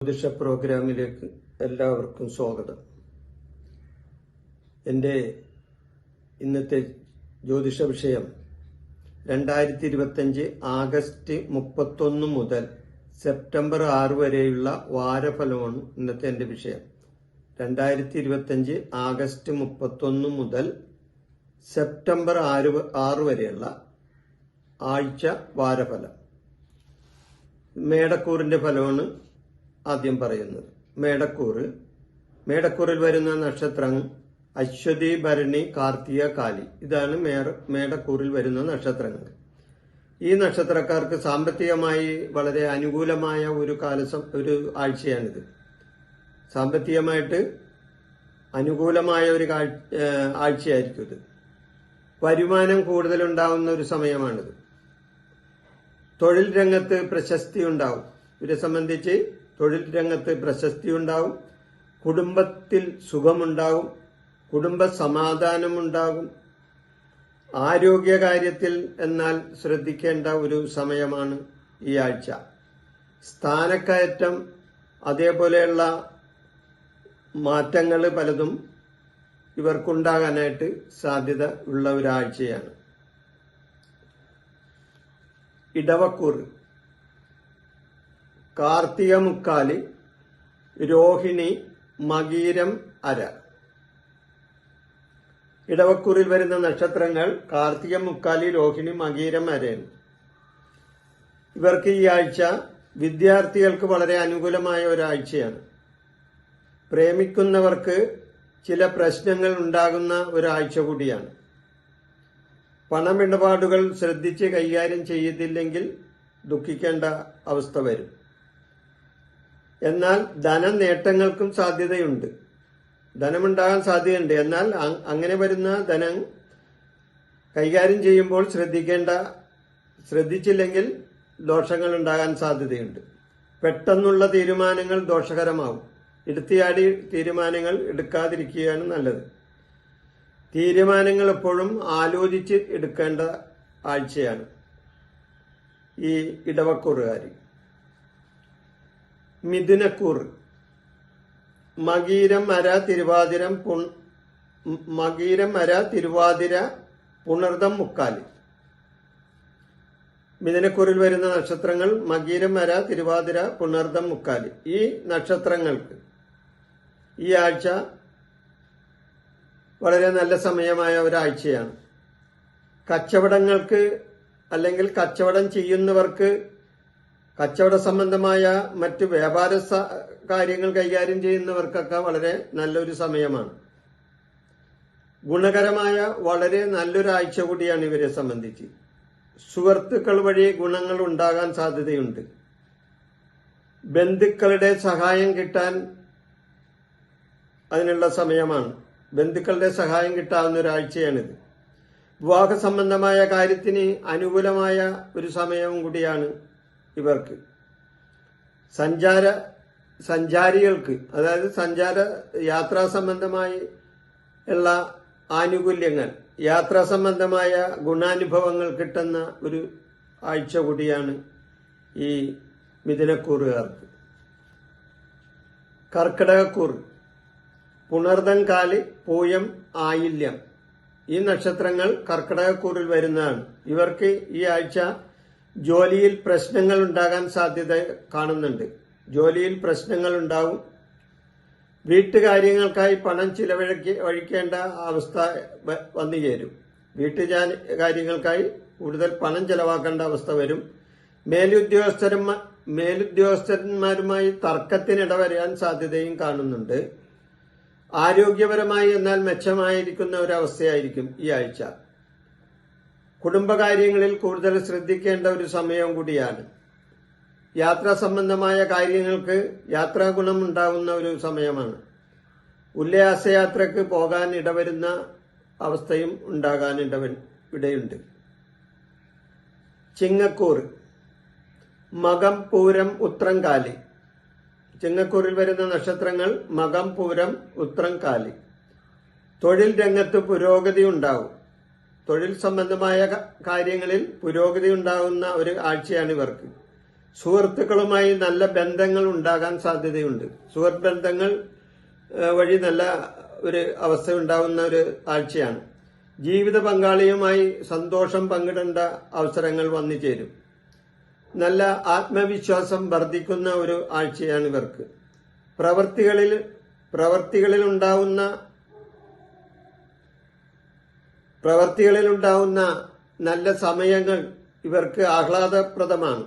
ജ്യോതിഷ പ്രോഗ്രാമിലേക്ക് എല്ലാവർക്കും സ്വാഗതം. എന്റെ ഇന്നത്തെ ജ്യോതിഷ വിഷയം രണ്ടായിരത്തി ഇരുപത്തഞ്ച് ആഗസ്റ്റ് മുപ്പത്തൊന്ന് മുതൽ സെപ്റ്റംബർ ആറ് വരെയുള്ള വാരഫലമാണ് ഇന്നത്തെ എന്റെ വിഷയം. രണ്ടായിരത്തി ഇരുപത്തഞ്ച് ആഗസ്റ്റ് മുപ്പത്തൊന്ന് മുതൽ സെപ്റ്റംബർ ആറ് ആറ് വരെയുള്ള ആഴ്ച വാരഫലം. മേടക്കൂറിന്റെ ഫലമാണ് ആദ്യം പറയുന്നത്. മേടക്കൂറ്. മേടക്കൂറിൽ വരുന്ന നക്ഷത്രം അശ്വതി ഭരണി കാർത്തിക കാലി. ഇതാണ് മേട മേടക്കൂറിൽ വരുന്ന നക്ഷത്രങ്ങൾ. ഈ നക്ഷത്രക്കാർക്ക് സാമ്പത്തികമായി വളരെ അനുകൂലമായ ഒരു കാലസം ഒരു ആഴ്ചയാണിത്. സാമ്പത്തികമായിട്ട് അനുകൂലമായ ഒരു ആഴ്ചയായിരിക്കും ഇത്. വരുമാനം കൂടുതലുണ്ടാവുന്ന ഒരു സമയമാണിത്. തൊഴിൽ രംഗത്ത് പ്രശസ്തി ഉണ്ടാവും ഇവരെ സംബന്ധിച്ച് തൊഴിൽ രംഗത്ത് പ്രശസ്തി ഉണ്ടാവും കുടുംബത്തിൽ സുഖമുണ്ടാവും. കുടുംബ സമാധാനമുണ്ടാകും. ആരോഗ്യകാര്യത്തിൽ എന്നാൽ ശ്രദ്ധിക്കേണ്ട ഒരു സമയമാണ് ഈ ആഴ്ച. സ്ഥാനക്കയറ്റം അതേപോലെയുള്ള മാറ്റങ്ങൾ പലതും ഇവർക്കുണ്ടാകാനായിട്ട് സാധ്യത ഉള്ള ഒരാഴ്ചയാണ്. ഇടവക്കൂർ. കാർത്തിക മുക്കാലി രോഹിണി മകീരം അര. ഇടവക്കൂറിൽ വരുന്ന നക്ഷത്രങ്ങൾ കാർത്തിക മുക്കാലി രോഹിണി മകീരം അരയാണ് ഇവർക്ക് ഈ ആഴ്ച വിദ്യാർത്ഥികൾക്ക് വളരെ അനുകൂലമായ ഒരാഴ്ചയാണ്. പ്രേമിക്കുന്നവർക്ക് ചില പ്രശ്നങ്ങൾ ഉണ്ടാകുന്ന ഒരാഴ്ച കൂടിയാണ്. പണമിടപാടുകൾ ശ്രദ്ധിച്ച് കൈകാര്യം ചെയ്തില്ലെങ്കിൽ ദുഃഖിക്കേണ്ട അവസ്ഥ വരും. എന്നാൽ ധന നേട്ടങ്ങൾക്കും സാധ്യതയുണ്ട്. ധനമുണ്ടാകാൻ സാധ്യതയുണ്ട്. എന്നാൽ അങ്ങനെ വരുന്ന ധനം കൈകാര്യം ചെയ്യുമ്പോൾ ശ്രദ്ധിക്കേണ്ട ശ്രദ്ധിച്ചില്ലെങ്കിൽ ദോഷങ്ങൾ ഉണ്ടാകാൻ സാധ്യതയുണ്ട്. പെട്ടെന്നുള്ള തീരുമാനങ്ങൾ ദോഷകരമാവും. എടുത്തിയാടി തീരുമാനങ്ങൾ എടുക്കാതിരിക്കുകയാണ് നല്ലത്. തീരുമാനങ്ങൾ എപ്പോഴും ആലോചിച്ച് എടുക്കേണ്ട ആഴ്ചയാണ് ഈ ഇടവക്കൂറുകാർ മിഥുനക്കൂർ മകീരം അര തിരുവാതിരം പുൺ മകീരം അര തിരുവാതിര പുണർദം മുക്കാലി. മിഥുനക്കൂറിൽ വരുന്ന നക്ഷത്രങ്ങൾ മകീരം അര തിരുവാതിര പുണർദം മുക്കാലി. ഈ നക്ഷത്രങ്ങൾക്ക് ഈ ആഴ്ച വളരെ നല്ല സമയമായ ഒരാഴ്ചയാണ്. കച്ചവടങ്ങൾക്ക് അല്ലെങ്കിൽ കച്ചവടം ചെയ്യുന്നവർക്ക് കച്ചവട സംബന്ധമായ മറ്റ് വ്യാപാര കാര്യങ്ങൾ കൈകാര്യം ചെയ്യുന്നവർക്കൊക്കെ വളരെ നല്ലൊരു സമയമാണ്. ഗുണകരമായ വളരെ നല്ലൊരാഴ്ച കൂടിയാണ് ഇവരെ സംബന്ധിച്ച്. സുഹൃത്തുക്കൾ വഴി ഗുണങ്ങൾ ഉണ്ടാകാൻ സാധ്യതയുണ്ട്. ബന്ധുക്കളുടെ സഹായം കിട്ടാൻ അതിനുള്ള സമയമാണ്. ബന്ധുക്കളുടെ സഹായം കിട്ടാവുന്ന ഒരാഴ്ചയാണിത്. വിവാഹ സംബന്ധമായ കാര്യത്തിന് അനുകൂലമായ ഒരു സമയവും കൂടിയാണ് ഇവർക്ക്. സഞ്ചാര സഞ്ചാരികൾക്ക് അതായത് സഞ്ചാര യാത്രാ സംബന്ധമായി ഉള്ള ആനുകൂല്യങ്ങൾ യാത്രാ സംബന്ധമായ ഗുണാനുഭവങ്ങൾ കിട്ടുന്ന ഒരു ആഴ്ച കൂടിയാണ് ഈ മിഥുനക്കൂറുകാർക്ക്. കർക്കിടകക്കൂർ പുണർദം കാൽ പൂയം ആയില്യം. ഈ നക്ഷത്രങ്ങൾ കർക്കിടകക്കൂറിൽ വരുന്നതാണ്. ഇവർക്ക് ഈ ആഴ്ച ജോലിയിൽ പ്രശ്നങ്ങൾ ഉണ്ടാകാൻ സാധ്യത കാണുന്നുണ്ട്. ജോലിയിൽ പ്രശ്നങ്ങൾ ഉണ്ടാവും. വീട്ടുകാര്യങ്ങൾക്കായി പണം ചിലവഴിക്ക വഴിക്കേണ്ട അവസ്ഥ വന്നു ചേരും. വീട്ടുജാ കാര്യങ്ങൾക്കായി കൂടുതൽ പണം ചെലവാക്കേണ്ട അവസ്ഥ വരും. മേലുദ്യോഗസ്ഥരും മേലുദ്യോഗസ്ഥന്മാരുമായി തർക്കത്തിനിടവരാൻ സാധ്യതയും കാണുന്നുണ്ട്. ആരോഗ്യപരമായി എന്നാൽ മെച്ചമായിരിക്കുന്ന ഒരവസ്ഥയായിരിക്കും ഈ ആഴ്ച. കുടുംബകാര്യങ്ങളിൽ കൂടുതൽ ശ്രദ്ധിക്കേണ്ട ഒരു സമയവും കൂടിയാണ്. യാത്രാ സംബന്ധമായ കാര്യങ്ങൾക്ക് യാത്രാ ഉണ്ടാകുന്ന ഒരു സമയമാണ്. ഉല്ലാസയാത്രയ്ക്ക് പോകാൻ ഇടവരുന്ന അവസ്ഥയും ഉണ്ടാകാൻ ഇടവ ഇടയുണ്ട്. ചിങ്ങക്കൂർ മകം പൂരം ഉത്രം കാലി ചിങ്ങക്കൂറിൽ വരുന്ന നക്ഷത്രങ്ങൾ മകം പൂരം ഉത്രം കാലി. തൊഴിൽ രംഗത്ത് പുരോഗതി ഉണ്ടാവും. തൊഴിൽ സംബന്ധമായ കാര്യങ്ങളിൽ പുരോഗതി ഉണ്ടാകുന്ന ഒരു ആഴ്ചയാണ് ഇവർക്ക്. സുഹൃത്തുക്കളുമായി നല്ല ബന്ധങ്ങൾ ഉണ്ടാകാൻ സാധ്യതയുണ്ട്. സുഹൃത്ത് ബന്ധങ്ങൾ വഴി നല്ല ഒരു അവസ്ഥ ഉണ്ടാകുന്ന ഒരു ആഴ്ചയാണ്. ജീവിത പങ്കാളിയുമായി സന്തോഷം പങ്കിടേണ്ട അവസരങ്ങൾ വന്നു ചേരും. നല്ല ആത്മവിശ്വാസം വർദ്ധിക്കുന്ന ഒരു ആഴ്ചയാണ് ഇവർക്ക്. പ്രവർത്തികളിൽ പ്രവർത്തികളിൽ ഉണ്ടാവുന്ന പ്രവർത്തികളിൽ ഉണ്ടാവുന്ന നല്ല സമയങ്ങൾ ഇവർക്ക് ആഹ്ലാദപ്രദമാണ്.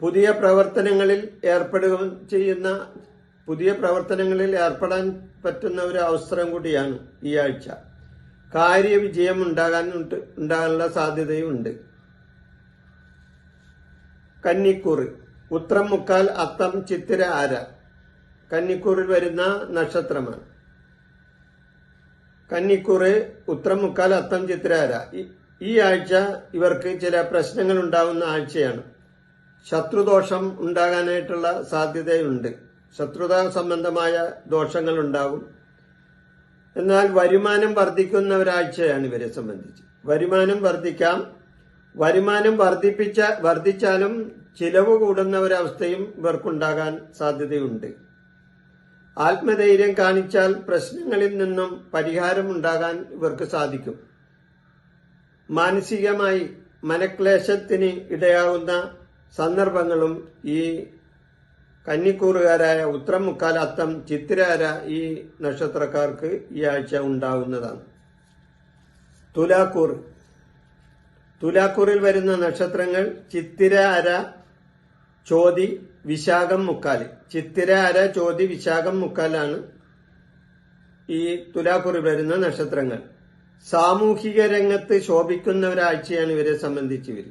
പുതിയ പ്രവർത്തനങ്ങളിൽ ഏർപ്പെടുക ചെയ്യുന്ന പുതിയ പ്രവർത്തനങ്ങളിൽ ഏർപ്പെടാൻ പറ്റുന്ന ഒരു അവസരം കൂടിയാണ് ഈ ആഴ്ച. കാര്യവിജയം ഉണ്ടാകാൻ ഉണ്ടാകാനുള്ള സാധ്യതയുണ്ട്. കന്നിക്കൂറ്. ഉത്രം മുക്കാൽ അത്തം ചിത്തിര ആര. കന്നിക്കൂറിൽ വരുന്ന നക്ഷത്രമാണ്. കന്നിക്കൂറ് ഉത്രം മുക്കാൽ അത്തം ചിത്തിര ആര. ഈ- ആഴ്ച ഇവർക്ക് ചില പ്രശ്നങ്ങൾ ഉണ്ടാകുന്ന ആഴ്ചയാണ്. ശത്രുദോഷം ഉണ്ടാകാനായിട്ടുള്ള സാധ്യതയുണ്ട്. ശത്രുത സംബന്ധമായ ദോഷങ്ങൾ ഉണ്ടാകും എന്നാൽ വരുമാനം വർദ്ധിക്കുന്ന ഒരാഴ്ചയാണ് ഇവരെ സംബന്ധിച്ച്. വരുമാനം വർദ്ധിക്കാം വരുമാനം വർദ്ധിപ്പിച്ച വർദ്ധിച്ചാലും ചിലവ് കൂടുന്ന ഒരവസ്ഥയും ഇവർക്കുണ്ടാകാൻ സാധ്യതയുണ്ട്. ആത്മധൈര്യം കാണിച്ചാൽ പ്രശ്നങ്ങളിൽ നിന്നും പരിഹാരമുണ്ടാകാൻ ഇവർക്ക് സാധിക്കും. മാനസികമായി മനക്ലേശത്തിന് ഇടയാകുന്ന സന്ദർഭങ്ങളും ഈ കന്നിക്കൂറുകാരായ ഉത്രം മുക്കാലത്തം ചിത്തിരാര ഈ നക്ഷത്രക്കാർക്ക് ഈ ആഴ്ച ഉണ്ടാവുന്നതാണ്. തുലാക്കൂർ തുലാക്കൂറിൽ വരുന്ന നക്ഷത്രങ്ങൾ ചിത്തിര അര ചോതി വിശാഖം മുക്കാൽ. ചിത്തിര അര ചോതി വിശാഖം മുക്കാലാണ് ഈ തുലാക്കുറി വരുന്ന നക്ഷത്രങ്ങൾ. സാമൂഹിക രംഗത്ത് ശോഭിക്കുന്ന ഒരാഴ്ചയാണ് ഇവരെ സംബന്ധിച്ച് ഇവർ.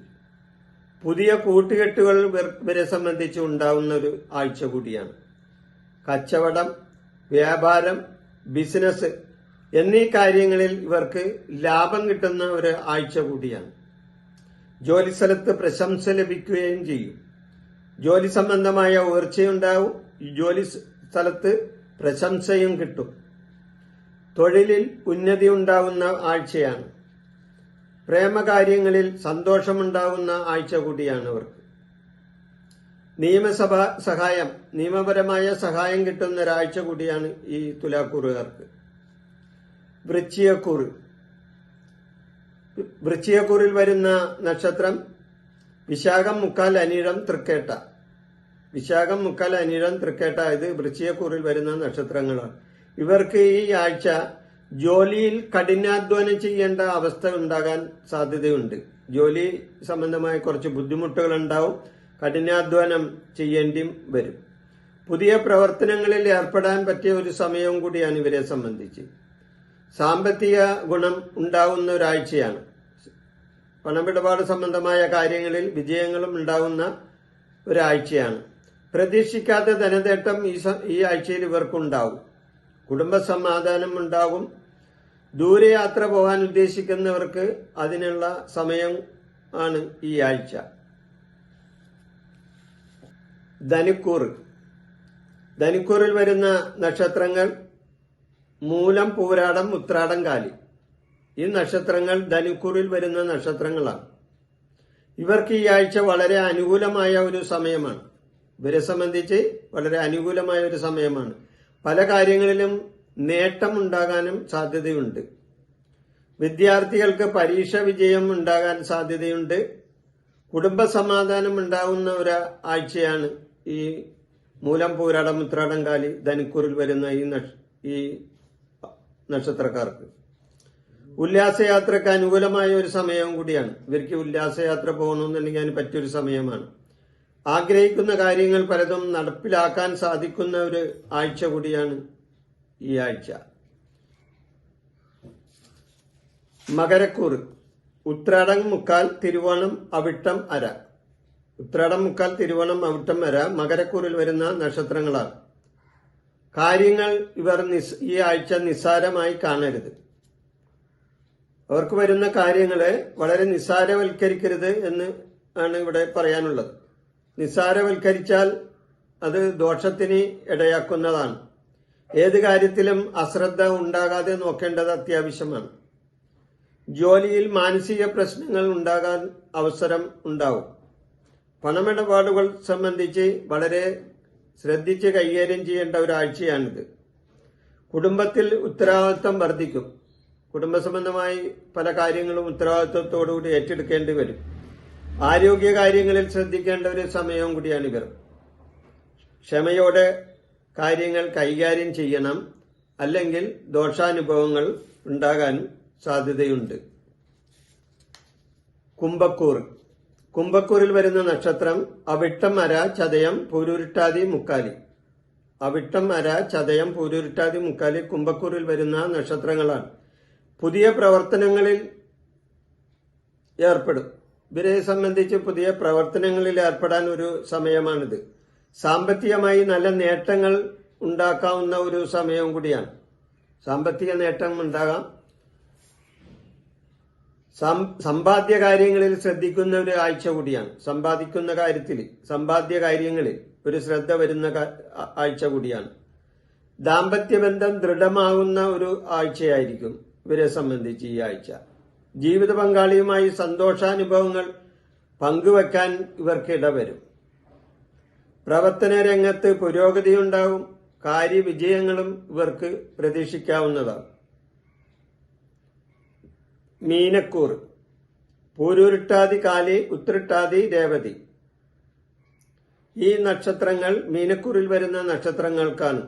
പുതിയ കൂട്ടുകെട്ടുകൾ ഇവരെ സംബന്ധിച്ച് ഉണ്ടാവുന്ന ഒരു ആഴ്ച കൂടിയാണ്. കച്ചവടം വ്യാപാരം ബിസിനസ് എന്നീ കാര്യങ്ങളിൽ ഇവർക്ക് ലാഭം കിട്ടുന്ന ഒരു ആഴ്ച കൂടിയാണ്. ജോലിസ്ഥലത്ത് പ്രശംസ ലഭിക്കുകയും ചെയ്യും. ജോലി സംബന്ധമായ ഉയർച്ചയുണ്ടാവും. ജോലി സ്ഥലത്ത് പ്രശംസയും കിട്ടും. തൊഴിലിൽ ഉന്നതി ഉണ്ടാവുന്ന ആഴ്ചയാണ്. പ്രേമകാര്യങ്ങളിൽ സന്തോഷമുണ്ടാവുന്ന ആഴ്ച കൂടിയാണ് അവർക്ക്. നിയമസഭ സഹായം നിയമപരമായ സഹായം കിട്ടുന്ന ഒരാഴ്ച കൂടിയാണ് ഈ തുലാക്കൂറുകാർക്ക്. വൃശ്ചിയക്കൂറ് വൃശ്ചിയക്കൂറിൽ വരുന്ന നക്ഷത്രം വിശാഖം മുക്കാൽ അനിഴം തൃക്കേട്ട. വിശാഖം മുക്കാൽ അനിഴം തൃക്കേട്ട ഇത് വൃശ്ചികക്കൂറിൽ വരുന്ന നക്ഷത്രങ്ങളാണ്. ഇവർക്ക് ഈ ആഴ്ച ജോലിയിൽ കഠിനാധ്വാനം ചെയ്യേണ്ട അവസ്ഥ ഉണ്ടാകാൻ സാധ്യതയുണ്ട്. ജോലി സംബന്ധമായ കുറച്ച് ബുദ്ധിമുട്ടുകൾ ഉണ്ടാവും. കഠിനാധ്വാനം ചെയ്യേണ്ടി വരും. പുതിയ പ്രവർത്തനങ്ങളിൽ ഏർപ്പെടാൻ പറ്റിയ ഒരു സമയവും കൂടിയാണ് ഇവരെ സംബന്ധിച്ച്. സാമ്പത്തിക ഗുണം ഉണ്ടാകുന്ന ഒരാഴ്ചയാണ്. പണമിടപാട് സംബന്ധമായ കാര്യങ്ങളിൽ വിജയങ്ങളും ഉണ്ടാകുന്ന ഒരാഴ്ചയാണ്. പ്രതീക്ഷിക്കാത്ത ധനനേട്ടം ഈ ഈ ആഴ്ചയിൽ ഇവർക്കുണ്ടാവും. കുടുംബ സമാധാനം ഉണ്ടാകും. ദൂരയാത്ര പോകാൻ ഉദ്ദേശിക്കുന്നവർക്ക് അതിനുള്ള സമയം ആണ് ഈ ആഴ്ച. ധനുക്കൂർ ധനുക്കൂറിൽ വരുന്ന നക്ഷത്രങ്ങൾ മൂലം പൂരാടം ഉത്രാടം കാലി. ഈ നക്ഷത്രങ്ങൾ ധനുക്കൂറിൽ വരുന്ന നക്ഷത്രങ്ങളാണ്. ഇവർക്ക് ഈ ആഴ്ച വളരെ അനുകൂലമായ ഒരു സമയമാണ്. ഇവരെ സംബന്ധിച്ച് വളരെ അനുകൂലമായ ഒരു സമയമാണ്. പല കാര്യങ്ങളിലും നേട്ടം ഉണ്ടാകാനും സാധ്യതയുണ്ട്. വിദ്യാർത്ഥികൾക്ക് പരീക്ഷ വിജയം ഉണ്ടാകാൻ സാധ്യതയുണ്ട്. കുടുംബ സമാധാനം ഉണ്ടാകുന്ന ഒരു ആഴ്ചയാണ് ഈ മൂലം പൂരാടം ഉത്രാടം കാലി ധനുക്കൂറിൽ വരുന്ന ഈ ഈ നക്ഷത്രക്കാർക്ക്. ഉല്ലാസയാത്രക്ക് അനുകൂലമായ ഒരു സമയവും കൂടിയാണ്. ഇവർക്ക് ഉല്ലാസയാത്ര പോകണമെന്നുണ്ടെങ്കിൽ അതിന് പറ്റിയൊരു സമയമാണ്. ആഗ്രഹിക്കുന്ന കാര്യങ്ങൾ പലതും നടപ്പിലാക്കാൻ സാധിക്കുന്ന ഒരു ആഴ്ച കൂടിയാണ് ഈ ആഴ്ച. മകരക്കൂറ്. ഉത്രാടം മുക്കാൽ തിരുവോണം അവിട്ടം അര. ഉത്രാടം മുക്കാൽ തിരുവോണം അവിട്ടം അര മകരക്കൂറിൽ വരുന്ന നക്ഷത്രങ്ങളാണ്. കാര്യങ്ങൾ ഇവർ നിസ് ഈ ആഴ്ച നിസ്സാരമായി കാണരുത്. അവർക്ക് വരുന്ന കാര്യങ്ങളെ വളരെ നിസ്സാരവൽക്കരിക്കരുത് എന്ന് ആണ് ഇവിടെ പറയാനുള്ളത്. നിസ്സാരവൽക്കരിച്ചാൽ അത് ദോഷത്തിന് ഇടയാക്കുന്നതാണ്. ഏത് കാര്യത്തിലും അശ്രദ്ധ ഉണ്ടാകാതെ നോക്കേണ്ടത് അത്യാവശ്യമാണ്. ജോലിയിൽ മാനസിക പ്രശ്നങ്ങൾ ഉണ്ടാകാൻ അവസരം ഉണ്ടാവും. പണമിടപാടുകൾ സംബന്ധിച്ച് വളരെ ശ്രദ്ധിച്ച് കൈകാര്യം ചെയ്യേണ്ട ഒരാഴ്ചയാണിത്. കുടുംബത്തിൽ ഉത്തരവാദിത്വം വർദ്ധിക്കും. കുടുംബ സംബന്ധമായി പല കാര്യങ്ങളും ഉത്തരവാദിത്വത്തോടുകൂടി ഏറ്റെടുക്കേണ്ടി വരും. ആരോഗ്യ കാര്യങ്ങളിൽ ശ്രദ്ധിക്കേണ്ട ഒരു സമയവും കൂടിയാണ് കൂടിയാണിവർ ക്ഷമയോടെ കാര്യങ്ങൾ കൈകാര്യം ചെയ്യണം. അല്ലെങ്കിൽ ദോഷാനുഭവങ്ങൾ ഉണ്ടാകാൻ സാധ്യതയുണ്ട്. കുംഭക്കൂർ കുംഭക്കൂറിൽ വരുന്ന നക്ഷത്രം അവിട്ടം അര ചതയം പൂരുരുട്ടാതി മുക്കാലി. അവിട്ടം അര ചതയം പൂരുരുട്ടാതി മുക്കാലി കുംഭക്കൂറിൽ വരുന്ന നക്ഷത്രങ്ങളാണ്. പുതിയ പ്രവർത്തനങ്ങളിൽ ഏർപ്പെടും. ഇവരെ സംബന്ധിച്ച് പുതിയ പ്രവർത്തനങ്ങളിൽ ഏർപ്പെടാൻ ഒരു സമയമാണിത്. സാമ്പത്തികമായി നല്ല നേട്ടങ്ങൾ ഉണ്ടാക്കാവുന്ന ഒരു സമയവും കൂടിയാണ്. സാമ്പത്തിക നേട്ടം ഉണ്ടാകാം. സമ്പാദ്യ കാര്യങ്ങളിൽ ശ്രദ്ധിക്കുന്ന ഒരു ആഴ്ച കൂടിയാണ്. സമ്പാദിക്കുന്ന കാര്യത്തിൽ സമ്പാദ്യ കാര്യങ്ങളിൽ ഒരു ശ്രദ്ധ വരുന്ന ആഴ്ച കൂടിയാണ്. ദാമ്പത്യബന്ധം ദൃഢമാകുന്ന ഒരു ആഴ്ചയായിരിക്കും ഇവരെ സംബന്ധിച്ച് ഈ ആഴ്ച. ജീവിത പങ്കാളിയുമായി സന്തോഷാനുഭവങ്ങൾ പങ്കുവെക്കാൻ ഇവർക്ക് ഇടവരും. പ്രവർത്തന രംഗത്ത് പുരോഗതിയുണ്ടാവും. കാര്യവിജയങ്ങളും ഇവർക്ക് പ്രതീക്ഷിക്കാവുന്നതാണ്. മീനക്കൂർ. പൂരൂരിട്ടാതി കാലി ഉത്തരിട്ടാതി രേവതി. ഈ നക്ഷത്രങ്ങൾ മീനക്കൂറിൽ വരുന്ന നക്ഷത്രങ്ങൾക്കാണ്.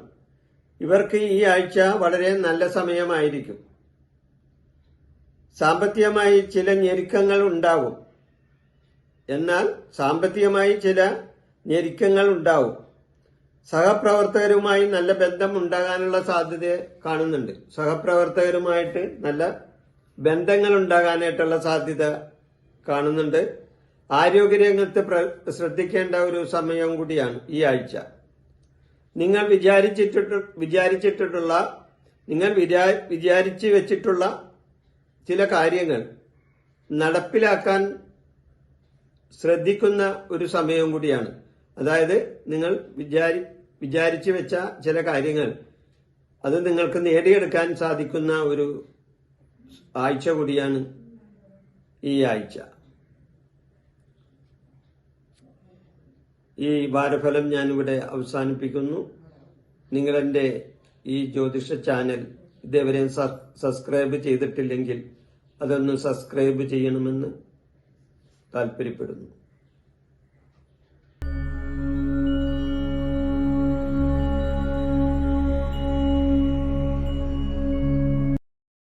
ഇവർക്ക് ഈ ആഴ്ച വളരെ നല്ല സമയമായിരിക്കും. സാമ്പത്തികമായി ചില ഞെരുക്കങ്ങൾ ഉണ്ടാവും. എന്നാൽ സാമ്പത്തികമായി ചില ഞെരുക്കങ്ങൾ ഉണ്ടാവും. സഹപ്രവർത്തകരുമായി നല്ല ബന്ധം ഉണ്ടാകാനുള്ള സാധ്യത കാണുന്നുണ്ട്. സഹപ്രവർത്തകരുമായിട്ട് നല്ല ബന്ധങ്ങൾ ഉണ്ടാകാനായിട്ടുള്ള സാധ്യത കാണുന്നുണ്ട്. ആരോഗ്യരംഗത്ത് ശ്രദ്ധിക്കേണ്ട ഒരു സമയം കൂടിയാണ് ഈ ആഴ്ച. നിങ്ങൾ വിചാരിച്ചിട്ട് വിചാരിച്ചിട്ടുള്ള നിങ്ങൾ വിചാ- വിചാരിച്ചു വെച്ചിട്ടുള്ള ചില കാര്യങ്ങൾ നടപ്പിലാക്കാൻ ശ്രദ്ധിക്കുന്ന ഒരു സമയം കൂടിയാണ്. അതായത് നിങ്ങൾ വിചാരി വിചാരിച്ചു വെച്ച ചില കാര്യങ്ങൾ അത് നിങ്ങൾക്ക് നേടിയെടുക്കാൻ സാധിക്കുന്ന ഒരു ആഴ്ച കൂടിയാണ് ഈ ആഴ്ച. ഈ വാരഫലം ഞാനിവിടെ അവസാനിപ്പിക്കുന്നു. നിങ്ങളെന്റെ ഈ ജ്യോതിഷ ചാനൽ ഇതേവരെ സബ്സ്ക്രൈബ് ചെയ്തിട്ടില്ലെങ്കിൽ അതൊന്ന് സബ്സ്ക്രൈബ് ചെയ്യണമെന്ന് താല്പര്യപ്പെടുന്നു.